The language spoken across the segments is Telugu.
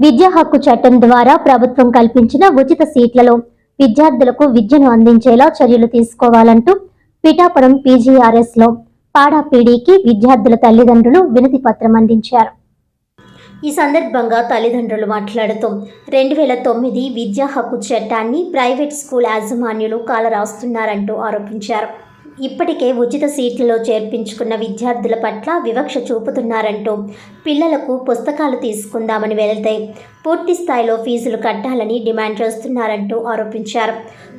విద్యా హక్కు చట్టం ద్వారా ప్రభుత్వం కల్పించిన ఉచిత సీట్లలో విద్యార్థులకు విద్యను అందించేలా చర్యలు తీసుకోవాలంటూ పిఠాపురం పీజీఆర్ఎస్లో పాడాపీడీకి విద్యార్థుల తల్లిదండ్రులు వినతి పత్రం అందించారు. ఈ సందర్భంగా తల్లిదండ్రులు మాట్లాడుతూ రెండు వేల తొమ్మిది విద్యా హక్కు చట్టాన్ని ప్రైవేట్ స్కూల్ యాజమాన్యులు కాలరాస్తున్నారంటూ ఆరోపించారు. ఇప్పటికే ఉచిత సీట్లలో చేర్పించుకున్న విద్యార్థుల పట్ల వివక్ష చూపుతున్నారంటూ పిల్లలకు పుస్తకాలు తీసుకుందామని వెళితే పూర్తి స్థాయిలో ఫీజులు కట్టాలని డిమాండ్ చేస్తున్నారంటూ ఆరోపించారు.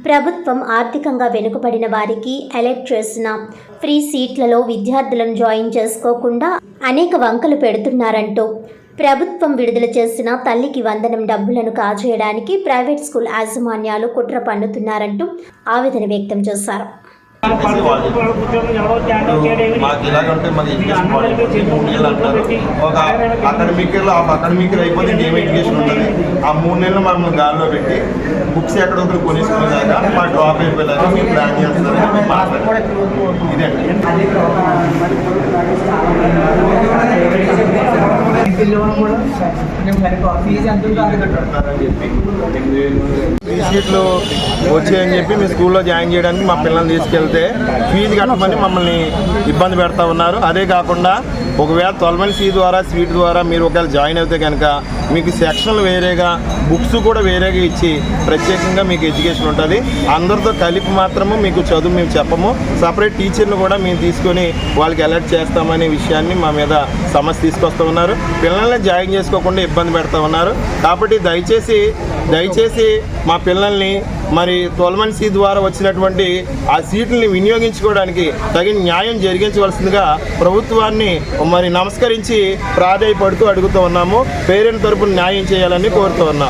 ప్రభుత్వం ఆర్థికంగా వెనుకబడిన వారికి ఎలెక్ట్ చేసిన ఫ్రీ సీట్లలో విద్యార్థులను జాయిన్ చేసుకోకుండా అనేక వంకలు పెడుతున్నారంటూ ప్రభుత్వం విడుదల చేసిన తల్లికి వందనం డబ్బులను కాజేయడానికి ప్రైవేట్ స్కూల్ యాజమాన్యాలు కుట్ర పన్నుతున్నారంటూ ఆవేదన వ్యక్తం చేశారు. మాకు ఇలాగంటే మరి ఎడ్యుకేషన్ మూడు నెలలు అంటారు ఒక academic year of academic year అయిపోతే గేమ్ ఎడ్యుకేషన్ ఉంటుంది ఆ మూడు నెలలు మనం గాల్లో పెట్టి బుక్స్ ఎక్కడ ఒకరు కొనేసుకునేదాకా మా డ్రాప్ అయిపోయేలాగా మీరు ప్లాన్ చేస్తారని మేము మాట్లాడారు పిల్లలు కూడా కొంచెం సరిపో ఫీజు ఎంత ఉందో అది కట్టారు ఈ సీట్లు వచ్చాయని చెప్పి మీ స్కూల్లో జాయిన్ చేయడానికి మా పిల్లల్ని తీసుకెళ్తే ఫీజు కట్టమని మమ్మల్ని ఇబ్బంది పెడతా ఉన్నారు. అదే కాకుండా ఒకవేళ తొలమని సీ ద్వారా స్వీట్ ద్వారా మీరు ఒకవేళ జాయిన్ అయితే కనుక మీకు సెక్షన్లు వేరేగా బుక్స్ కూడా వేరేగా ఇచ్చి ప్రత్యేకంగా మీకు ఎడ్యుకేషన్ ఉంటుంది. అందరితో కలిపి మాత్రము మీకు చదువు మేము చెప్పము. సపరేట్ టీచర్ని కూడా మేము తీసుకొని వాళ్ళకి అలర్ట్ చేస్తామనే విషయాన్ని మా మీద సమస్య తీసుకొస్తూ ఉన్నారు. పిల్లల్ని జాయిన్ చేసుకోకుండా ఇబ్బంది పెడతా ఉన్నారు. కాబట్టి దయచేసి దయచేసి మా పిల్లల్ని మరి తొలమన్సీ ద్వారా వచ్చినటువంటి ఆ సీట్లని వినియోగించుకోవడానికి తగిన న్యాయం జరిగించవలసిందిగా ప్రభుత్వాన్ని మరి నమస్కరించి ప్రాధాయపడుతూ అడుగుతూ ఉన్నాము. పేరెంట్ తరపున న్యాయం చేయాలని కోరుతూ ఉన్నాం.